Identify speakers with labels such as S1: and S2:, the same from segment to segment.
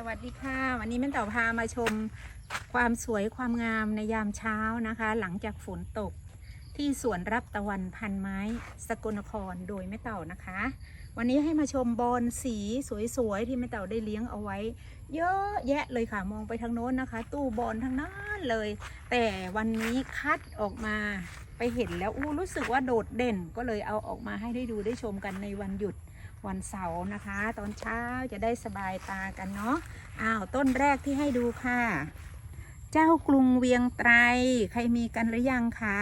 S1: สวัสดีค่ะ วันนี้แม่เต่าพามาชมความสวยความงามในยามเช้านะคะ หลังจากฝนตกที่สวนรับตะวันพันไม้สกลนครโดยแม่เต่านะคะ วันนี้ให้มาชมบอนสีสวยๆที่แม่เต่าได้เลี้ยงเอาไว้ เยอะแยะเลยค่ะมองไปทางโน้นนะคะ ตู้บอลทั้งนั้นเลย แต่วันนี้คัดออกมาไปเห็นแล้วอู้รู้สึกว่าโดดเด่นก็เลยเอาออกมาให้ได้ดูได้ชมกันในวันหยุด วันเสาร์นะคะ ตอนเช้าจะได้สบายตากันเนาะอ้าวต้นแรกที่ให้ดูค่ะ เจ้ากรุงเวียงไตรใครมีกันหรือยังคะ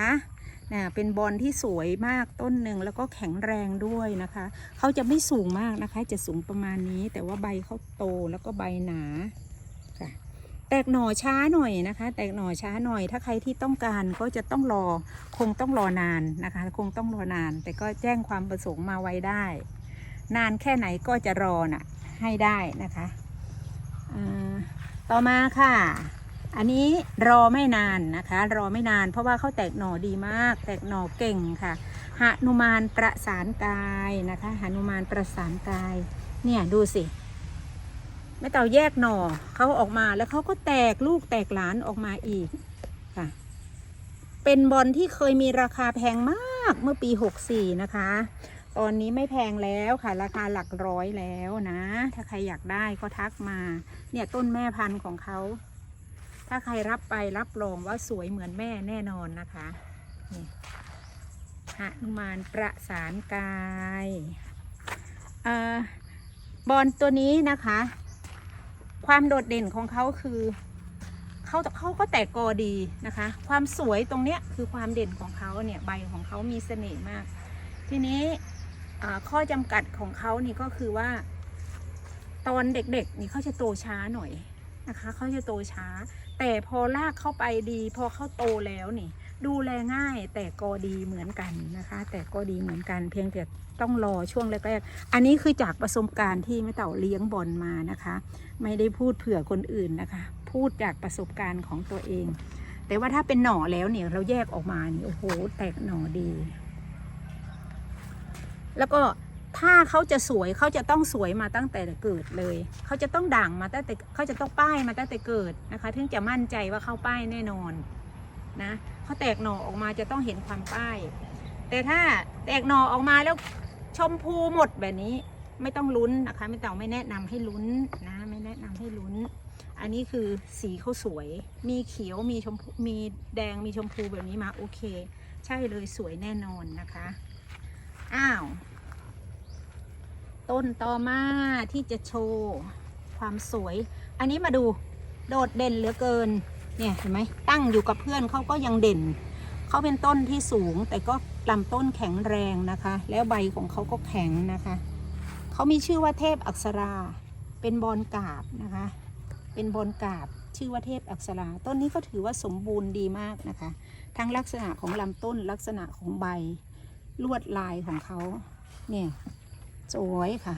S1: น่ะเป็นบอลที่สวยมากต้นหนึ่งแล้วก็แข็งแรงด้วยนะคะ เขาจะไม่สูงมากนะคะ จะสูงประมาณนี้ แต่ว่าใบเขาโตแล้วก็ใบหนาค่ะ แตกหน่อช้าหน่อยนะคะ แตกหน่อช้าหน่อย ถ้าใครที่ต้องการก็จะต้องรอคงต้องรอนานนะคะ คงต้องรอนาน แต่ก็แจ้งความประสงค์มาไว้ได้ นานแค่ไหนก็จะรอน่ะให้ได้นะคะต่อมาค่ะ อันนี้รอไม่นานนะคะ รอไม่นาน เพราะว่าเขาแตกหน่อดีมาก แตกหน่อเก่งค่ะหนุมานประสานกายนะคะหนุมานประสานกาย เนี่ยดูสิแม่เต่าแยกหน่อเขาออกมาแล้วเขาก็แตกลูกแตกหลานออกมาอีกค่ะ เป็นบอลที่เคยมีราคาแพงมากเมื่อปี 64 นะคะ ตอนนี้ไม่แพงแล้วค่ะ ราคาหลักร้อยแล้วนะ ถ้าใครอยากได้ก็ทักมา เนี่ยต้นแม่พันธุ์ของเขา ถ้าใครรับไปรับรองว่าสวยเหมือนแม่แน่นอนนะคะนี่หนุมานประสานกายเอ่อบอลตัวนี้นะคะ ความโดดเด่นของเขาคือเขาเขาก็แตกกอดีนะคะ ความสวยตรงเนี้ยคือความเด่นของเขาเนี่ยใบของเขามีเสน่ห์มาก ทีนี้ ข้อจำกัดของเขานี่ก็คือว่า ตอนเด็กๆนี่เขาจะโตช้าหน่อยนะคะเขาจะโตช้า แต่พอลากเข้าไปดี พอเขาโตแล้วนี่ ดูแลง่ายแต่ก็ดีเหมือนกันนะคะ แต่ก็ดีเหมือนกันเพียงแต่ต้องรอช่วงแรกๆอันนี้คือจากประสบการณ์ที่แม่เต่าเลี้ยงบอลมานะคะ ไม่ได้พูดเผื่อคนอื่นนะคะ พูดจากประสบการณ์ของตัวเอง แต่ว่าถ้าเป็นหน่อแล้วเนี่ยเราแยกออกมานี่โอ้โหแตกหน่อดี แล้วก็ถ้าเขาจะสวยเขาจะต้องสวยมาตั้งแต่เกิดเลย เขาจะต้องด่างมาตั้งแต่เขาจะต้องป้ายมาตั้งแต่เกิดนะคะถึงจะมั่นใจว่าเข้าป้ายแน่นอนนะเขาแตกหน่อออกมาจะต้องเห็นความป้าย แต่ถ้าแตกหน่อออกมาแล้วชมพูหมดแบบนี้ไม่ต้องลุ้นนะคะไม่ต้องไม่แนะนำให้ลุ้นนะไม่แนะนำให้ลุ้น อันนี้คือสีเขาสวย มีเขียวมีชมพูมีแดงมีชมพูแบบนี้มาโอเค ใช่เลยสวยแน่นอนนะคะ อ้าว ต้นต่อมาที่จะโชว์ความสวย อันนี้มาดูโดดเด่นเหลือเกิน เนี่ยเห็นไหมตั้งอยู่กับเพื่อนเขาก็ยังเด่น เขาเป็นต้นที่สูงแต่ก็ลำต้นแข็งแรงนะคะ แล้วใบของเขาก็แข็งนะคะ เขามีชื่อว่าเทพอักษรา เป็นบอลกาบนะคะ เป็นบอลกาบชื่อว่าเทพอักษรา ต้นนี้ก็ถือว่าสมบูรณ์ดีมากนะคะ ทั้งลักษณะของลำต้นลักษณะของใบ ลวดลายของเขาเนี่ยสวยค่ะ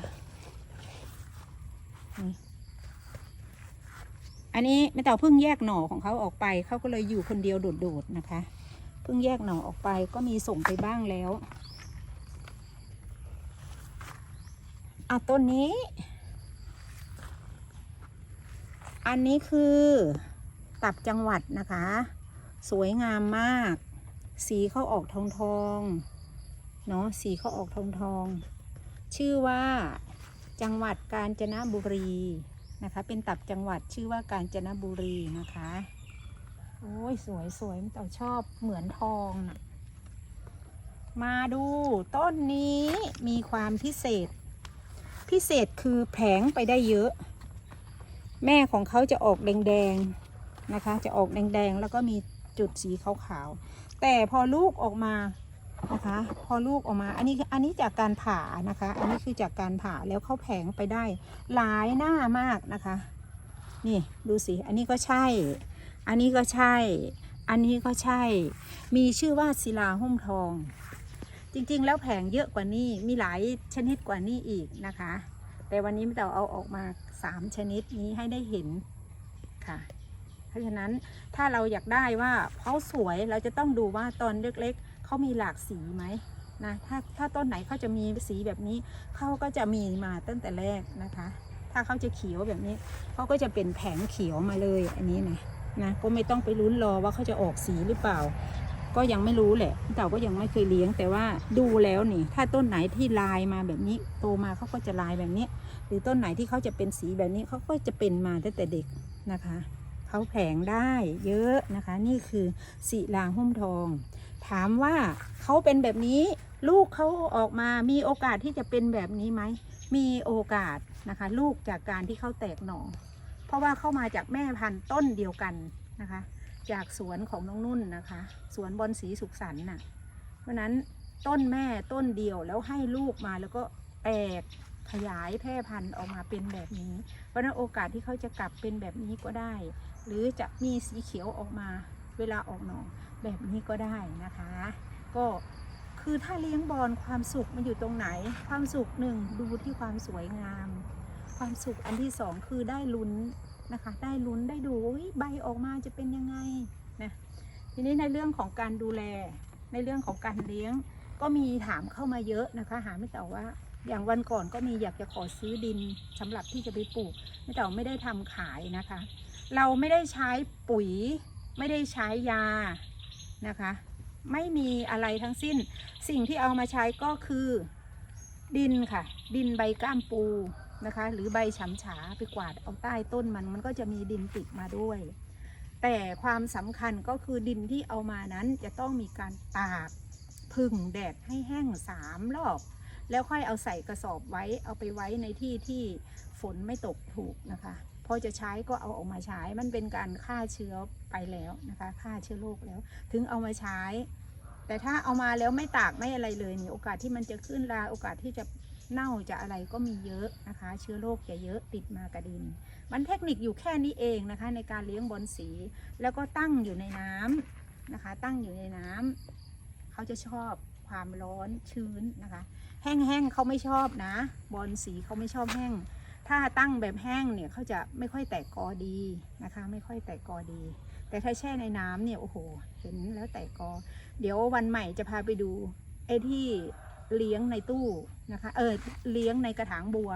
S1: อันนี้แม่เต่าเพิ่งแยกหน่อของเขาออกไปเขาก็เลยอยู่คนเดียวโดดๆนะคะ เพิ่งแยกหน่อออกไปก็มีส่งไปบ้างแล้วอะต้นนี้ อันนี้คือตับจังหวัดนะคะ สวยงามมาก สีเขาออกทองทองๆ เนาะสีเขาออกทองทอง ชื่อว่าจังหวัดกาญจนบุรีนะคะ เป็นตับจังหวัดชื่อว่ากาญจนบุรีนะคะโอ้ยสวยสวยแต่ชอบเหมือนทองนะมาดูต้นนี้มีความพิเศษ พิเศษคือแผงไปได้เยอะ แม่ของเขาจะออกแดงๆนะคะ จะออกแดงๆแล้วก็มีจุดสีขาวๆแต่พอลูกออกมา นะคะ พอลูกออกมา อันนี้อันนี้จากการผ่านะคะ อันนี้คือจากการผ่าแล้วเข้าแผงไปได้หลายหน้ามากนะคะ นี่ดูสิ อันนี้ก็ใช่ อันนี้ก็ใช่ อันนี้ก็ใช่ มีชื่อว่าศิลาหุ้มทอง จริงๆ แล้วแผงเยอะกว่านี้มีหลายชนิดกว่านี้อีกนะคะ แต่วันนี้ไม่ต้องเอาออกมาสามชนิดนี้ให้ได้เห็นค่ะ ราะฉะนั้นถ้าเราอยากได้ว่าเขาสวยเราจะต้องดูว่าตอนเล็กๆเขามีหลากสีไหมนะถ้าถ้าต้นไหนเขาจะมีสีแบบนี้เขาก็จะมีมาตั้งแต่แรกนะคะ ถ้าเขาจะเขียวแบบนี้เขาก็จะเป็นแผงเขียวมาเลยอันนี้นะนะก็ไม่ต้องไปลุ้นรอว่าเขาจะออกสีหรือเปล่า ก็ยังไม่รู้แหละเต่าก็ยังไม่เคยเลี้ยง แต่ว่าดูแล้วนี่ ถ้าต้นไหนที่ลายมาแบบนี้โตมาเขาก็จะลายแบบนี้ หรือต้นไหนที่เขาจะเป็นสีแบบนี้เขาก็จะเป็นมาตั้งแต่เด็กนะคะ เขาแผงได้เยอะนะคะ นี่คือสีลางหุ้มทอง ถามว่าเขาเป็นแบบนี้ลูกเขาออกมามีโอกาสที่จะเป็นแบบนี้ไหม มีโอกาสนะคะ ลูกจากการที่เขาแตกหน่อ เพราะว่าเข้ามาจากแม่พันธุ์ต้นเดียวกันนะคะ จากสวนของน้องนุ่นนะคะ สวนบอนสีสุขสันต์น่ะ เพราะนั้นต้นแม่ต้นเดียวแล้วให้ลูกมาแล้วก็แตก ขยายแพร่พันธุ์ออกมาเป็นแบบนี้ เพราะนั้นโอกาสที่เขาจะกลับเป็นแบบนี้ก็ได้ หรือจะมีสีเขียวออกมาเวลาออกหน่อแบบนี้ก็ได้นะคะ ก็คือถ้าเลี้ยงบอลความสุขมันอยู่ตรงไหน ความสุขหนึ่งดูที่ความสวยงาม ความสุขอันที่สองคือได้ลุ้นนะคะ ได้ลุ้นได้ดูว่าใบออกมาจะเป็นยังไงนะทีนี้ในเรื่องของการดูแลในเรื่องของการเลี้ยงก็มีถามเข้ามาเยอะนะคะ หาไม่แต่ว่า อย่างวันก่อนก็มีอยากจะขอซื้อดินสำหรับที่จะไปปลูกแต่ไม่ได้ทำขายนะคะ เราไม่ได้ใช้ปุ๋ย ไม่ได้ใช้ยานะคะ ไม่มีอะไรทั้งสิ้น สิ่งที่เอามาใช้ก็คือดินค่ะ ดินใบก้ามปูนะคะ หรือใบฉำฉาไปกวาดเอาใต้ต้นมันมันก็จะมีดินติดมาด้วย แต่ความสำคัญก็คือดินที่เอามานั้นจะต้องมีการตากพึ่งแดดให้แห้งสามรอบ แล้วค่อยเอาใส่กระสอบไว้เอาไปไว้ในที่ที่ฝนไม่ตกถูกนะคะ พอจะใช้ก็เอาออกมาใช้มันเป็นการฆ่าเชื้อไปแล้วนะคะฆ่าเชื้อโรคแล้ว ถึงเอามาใช้ แต่ถ้าเอามาแล้วไม่ตากไม่อะไรเลยนี่โอกาสที่มันจะขึ้นราโอกาสที่จะเน่าจะอะไรก็มีเยอะนะคะ เชื้อโรคจะเยอะติดมากระดิน มันเทคนิคอยู่แค่นี้เองนะคะ ในการเลี้ยงบอลสี แล้วก็ตั้งอยู่ในน้ำนะคะ ตั้งอยู่ในน้ำเขาจะชอบ ความร้อนชื้นนะคะ แห้งๆเขาไม่ชอบนะ บอลสีเขาไม่ชอบแห้ง ถ้าตั้งแบบแห้งเนี่ยเขาจะไม่ค่อยแตกกอดีนะคะ ไม่ค่อยแตกกอดี แต่ถ้าแช่ในน้ำเนี่ยโอ้โหเห็นแล้วแตกกอ เดี๋ยววันใหม่จะพาไปดูไอ้ที่เลี้ยงในตู้นะคะเออเลี้ยงในกระถางบัว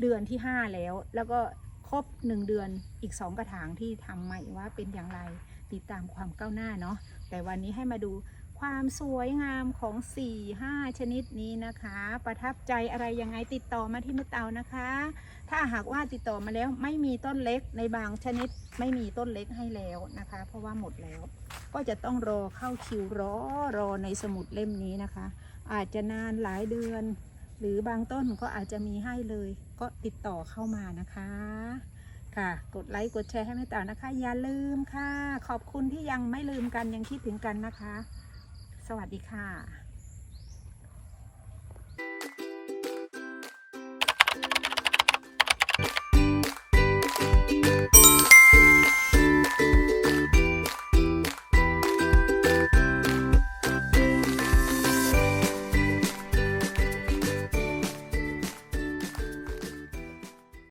S1: เดือนที่ห้าแล้ว แล้วก็ครบหนึ่งเดือนอีกสองกระถางที่ทำใหม่ว่าเป็นอย่างไรติดตามความก้าวหน้าเนาะแต่วันนี้ให้มาดู ความสวยงามของ4ี่ห้าชนิดนี้นะคะ ประทับใจอะไรยังไงติดต่อมาที่มุตเตานะคะ ถ้าหากว่าติดต่อมาแล้วไม่มีต้นเล็กในบางชนิดไม่มีต้นเล็กให้แล้วนะคะ เพราะว่าหมดแล้ว ก็จะต้องรอเข้าคิวรอรอในสมุดเล่มนี้นะคะ อาจจะนานหลายเดือน หรือบางต้นก็อาจจะมีให้เลย ก็ติดต่อเข้ามานะคะค่ะ กดไลค์ กดแชร์ให้ไม่ต่านะคะ อย่าลืมค่ะ ขอบคุณที่ยังไม่ลืมกันยังคิดถึงกันนะคะ สวัสดีค่ะ